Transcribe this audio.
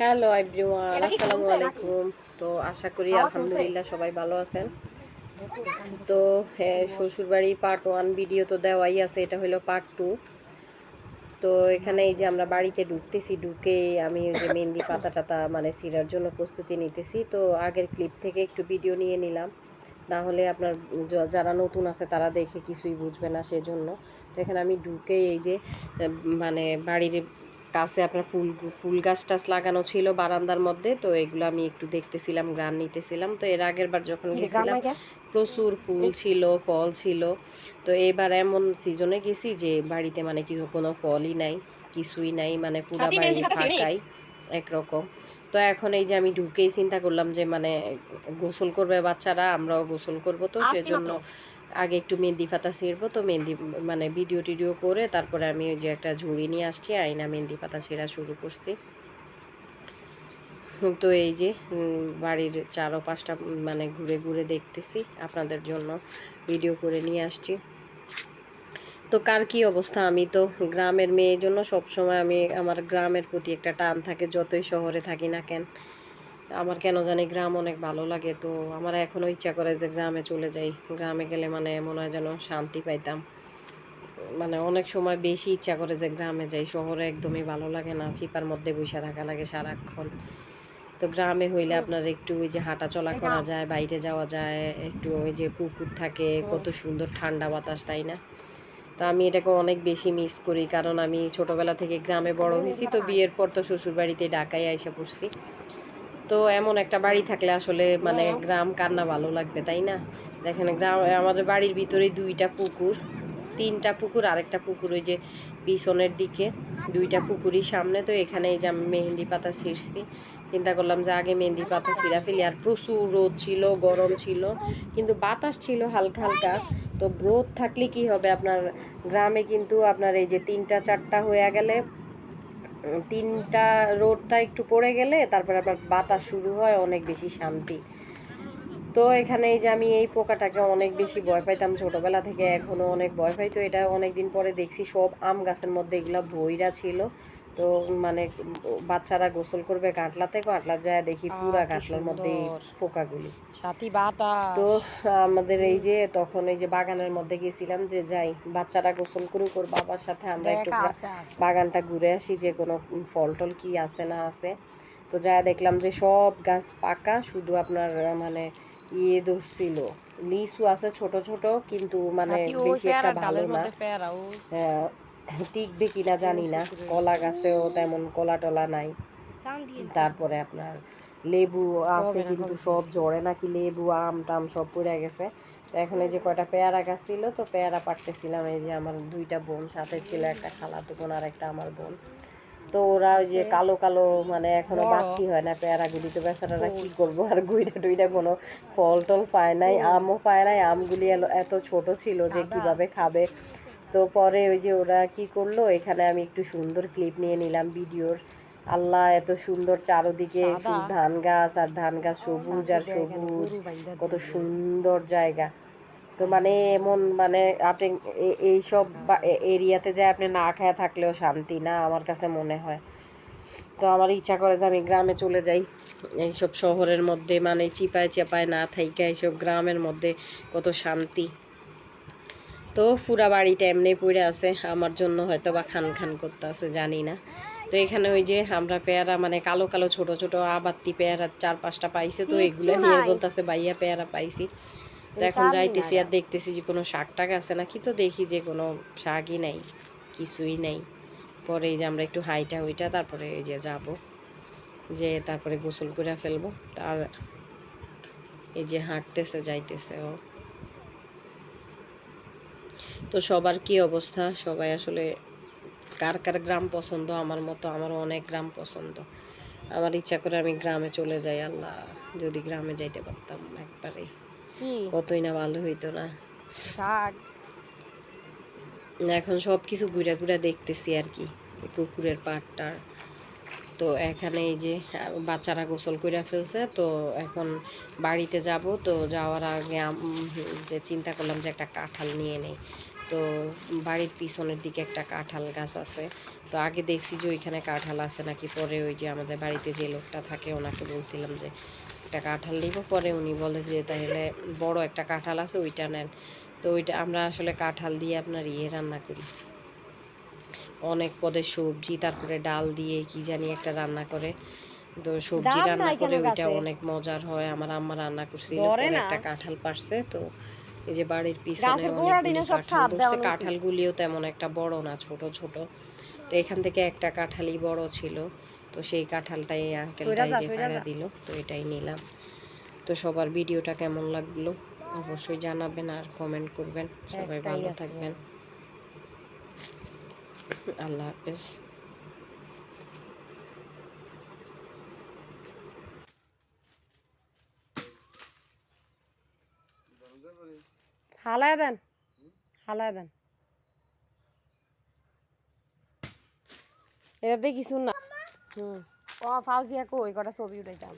Hello everyone আসসালামু আলাইকুম। তো আশা করি আলহামদুলিল্লাহ সবাই ভালো আছেন। তো শ্বশুরবাড়ি পার্ট ওয়ান ভিডিও তো দেওয়াই আছে। এটা হলো পার্ট টু তো এখানে এই যে আমরা বাড়িতে ঢুকতেছি ঢুকে আমি ওই যে মেহেন্দি পাতা টাতা মানে সিরার জন্য প্রস্তুতি নিতেছি। তো আগের ক্লিপ থেকে একটু ভিডিও নিয়ে নিলাম। না হলে আপনার যারা নতুন আছে তারা দেখে কিছুই বুঝবে না সেজন্য। তো এখানে আমি ঢুকে এই যে মানে বাড়ির কাছে আপনার ফুল ফুল গাছ টাছ লাগানো ছিল বারান্দার মধ্যে তো এগুলো আমি একটু দেখতেছিলাম গান নিতেছিলাম। তো এর আগের বার যখন গেছিলাম প্রচুর ফুল ছিল ফল ছিল। তো এবার এমন সিজনে গেছি যে বাড়িতে মানে কিছু কোনো ফলই নাই কিছুই নাই মানে পুরো বাড়ি? ফাঁকাই একরকম। তো এখন এই যে আমি ঢুকেই চিন্তা করলাম যে মানে গোসল করবে বাচ্চারা আমরাও গোসল করব তো সেজন্য আগে একটু মেহেন্দি পাতা ছিঁড়বো, তো মেহেন্দি মানে ভিডিও টিডিও করে তারপরে আমি ওই যে একটা ঝুড়ি নিয়ে আসছি আইনা মেহেন্দি পাতা ছেঁড়া শুরু করছি। তো এই যে বাড়ির চারো পাঁচটা মানে ঘুরে ঘুরে দেখতেছি, আপনাদের জন্য ভিডিও করে নিয়ে আসছি। তো কার কি অবস্থা? আমি তো গ্রামের মেয়ের জন্য সবসময় আমি, আমার গ্রামের প্রতি একটা টান থাকে, যতই শহরে থাকি না কেন। আমার কেন জানি গ্রাম অনেক ভালো লাগে তো আমার এখনও ইচ্ছা করে যে গ্রামে চলে যাই। গ্রামে গেলে মানে মনে হয় যেন শান্তি পাইতাম। মানে অনেক সময় বেশি ইচ্ছা করে যে গ্রামে যাই শহরে একদমই ভালো লাগে না চিপার মধ্যে বসে থাকা লাগে সারাক্ষণ। তো গ্রামে হইলে আপনার একটু ওই যে হাঁটা চলা করা যায় বাইরে যাওয়া যায় একটু ওই যে পুকুর থাকে কত সুন্দর ঠান্ডা বাতাস তাই না? তো আমি এটাকে অনেক বেশি মিস করি কারণ আমি ছোটবেলা থেকে গ্রামে বড় হয়েছি তো বিয়ের পর তো শ্বশুর বাড়িতে ঢাকায় আইসা পড়ছি। তো এমন একটা বাড়ি থাকলে আসলে মানে গ্রাম কান্না ভালো লাগবে, তাই না? দেখেন গ্রাম, আমাদের বাড়ির ভিতরে দুইটা পুকুর, তিনটা পুকুর, আরেকটা পুকুর ওই যে পিছনের দিকে, দুইটা পুকুরই সামনে। তো এখানে এই যে আমি মেহেন্দি পাতা ছিঁড়ছি, চিন্তা করলাম যে আগে মেহেন্দি পাতা ছিঁড়া ফেলি, আর প্রচুর রোদ ছিল, গরম ছিল, কিন্তু বাতাস ছিল হালকা হালকা। তো রোদ থাকলে কি হবে? আপনার গ্রামে কিন্তু আপনার এই যে তিনটা, চারটা হয়ে গেলে তিনটা রোডটা একটু পড়ে গেলে তারপরে আবার বাতাস শুরু হয়, অনেক বেশি শান্তি। তো এখানে এই যে আমি এই পোকাটাকে অনেক বেশি ভয় পাইতাম ছোটোবেলা থেকে এখনও অনেক ভয় পাই। তো এটা অনেক দিন পরে দেখছি, সব আম গাছের মধ্যে এগুলো ভইরা ছিল। তো মানে বাচ্চারা গোসল করবে কাটলাতে কাটলা যায় দেখি পুরা কি মধ্যে। পোকাগুলি। সাথী বাতা তো আমাদের এই যে তখন এই যে বাগানের মধ্যে গেছিলাম যে যাই বাচ্চারা গোসল করুক ওর বাবার সাথে আমরা একটু বাগানটা ঘুরে আসি যে কোনো ফল টল কি আছে না আছে। তো যা দেখলাম যে সব গাছ পাকা শুধু আপনার মানে ইয়ে দোষ ছিল লিচু আছে ছোট ছোট কিন্তু মানে বেশি একটা ভালো না। টিকবে কিনা জানি না। কলা গাছেও তেমন কলা টলা নাই। তারপরে আপনার লেবু আছে কিন্তু সব ঝরে নাকি লেবু আম টাম সব পড়ে গেছে। তো এখন এই যে কয়টা পেয়ারা গাছ ছিল তো পেয়ারা পাড়তেছিলাম। এই যে আমার দুইটা বোন সাথে ছিল একটা খালাতো বোন আর একটা আমার বোন। তো ওরা ওই যে কালো কালো মানে এখনও। বাড়তি হয় না পেয়ারা গুলি তো বেচারারা কি করব? আর গুইটা টুইটা কোনো ফল টল পায় নাই আমও পায় নাই। আমগুলি এলো- এত ছোট ছিল যে কীভাবে খাবে? তো পরে ওই যে ওরা কি করল এখানে আমি একটু সুন্দর ক্লিপ নিয়ে নিলাম ভিডিওর। আল্লাহ এত সুন্দর চারোদিকে ধান গাছ আর ধান গাছ সবুজ আর সবুজ কত সুন্দর জায়গা। তো মানে এমন মানে আপনি এইসব এরিয়াতে যায় আপনি না খায়া থাকলেও শান্তি না আমার কাছে মনে হয়। তো আমার ইচ্ছা করে যে আমি গ্রামে চলে যাই। এইসব শহরের মধ্যে মানে চিপায় চাপায় না থাইকা এইসব গ্রামের মধ্যে কত শান্তি। তো পুরা বাড়িটা এমনি পড়ে আছে আমার জন্য হয়তো বা খান খান করতে আছে জানি না। তো এখানে ওই যে আমরা পেয়ারা মানে কালো কালো ছোট ছোট আবাত্তি পেয়ারা চার পাঁচটা পাইছে তো এগুলো নিয়ে বলতেছে বাইয়া পেয়ারা পাইছি। তো এখন যাইতেছি আর দেখতেছি যে কোনো শাক টাক আছে নাকি তো দেখি যে কোনো শাকই নাই কিছুই নাই। পরে এই যে আমরা একটু হাইটা হইটা তারপরে এই যে যাব যে তারপরে গোসল করে ফেলব। তার এই যে হাঁটতেছে যাইতেছে ও। তো সবার কি অবস্থা? সবাই আসলে কার কার গ্রাম পছন্দ? আমার মতো আমারও অনেক গ্রাম পছন্দ। আমার ইচ্ছা করে আমি গ্রামে চলে যাই আল্লাহ। যদি গ্রামে যাইতে পারতাম একবারে। কতই না ভালো হইতো না। শাক। এখন সব কিছু ঘুরে ঘুরে দেখতেছি আর কি পুকুরের পাড়টার তো এখানে এই যে বাচ্চারা গোসল করে ফেলছে তো এখন বাড়িতে যাব। তো যাওয়ার আগে যে চিন্তা করলাম যে একটা কাঁঠাল নিয়ে নেই। তো বাড়ির পিছনের দিকে একটা কাঁঠাল গাছ আছে। তো আগে দেখছি যে ওইখানে কাঁঠাল আছে নাকি পরে ওই যে আমাদের বাড়িতে যে লোকটা থাকে ওনাকে বলছিলাম যে একটা কাঁঠাল নিব পরে উনি বলে যে তাহলে বড় একটা কাঁঠাল আছে ওইটা নেন। তো ওইটা আমরা আসলে কাঁঠাল দিয়ে আপনার ইয়ে রান্না করি। অনেক পদের সবজি তারপরে ডাল দিয়ে কি জানি একটা রান্না করে। তো সবজি রান্না করে ওইটা অনেক মজার হয়। আমার আম্মা রান্না করছিল। একটা কাঁঠাল পারছে তো এই যে বাড়ির পিছনে সব। কাঁঠালগুলিও তেমন একটা বড় না ছোট ছোট। তো এখান থেকে একটা কাঁঠালই বড় ছিল। তো সেই কাঁঠালটাই আঙ্কেলটাই যা, ভাড়া দিল তো এটাই নিলাম। তো সবার ভিডিওটা কেমন লাগল অবশ্যই জানাবেন আর কমেন্ট করবেন। সবাই ভালো থাকবেন। আল্লাহ হাফেজ। হালায় দেন হালায় দেন এটাতে কিছু না হুম ও ফাউজিয়া কই কটা ছবি উঠাইতাম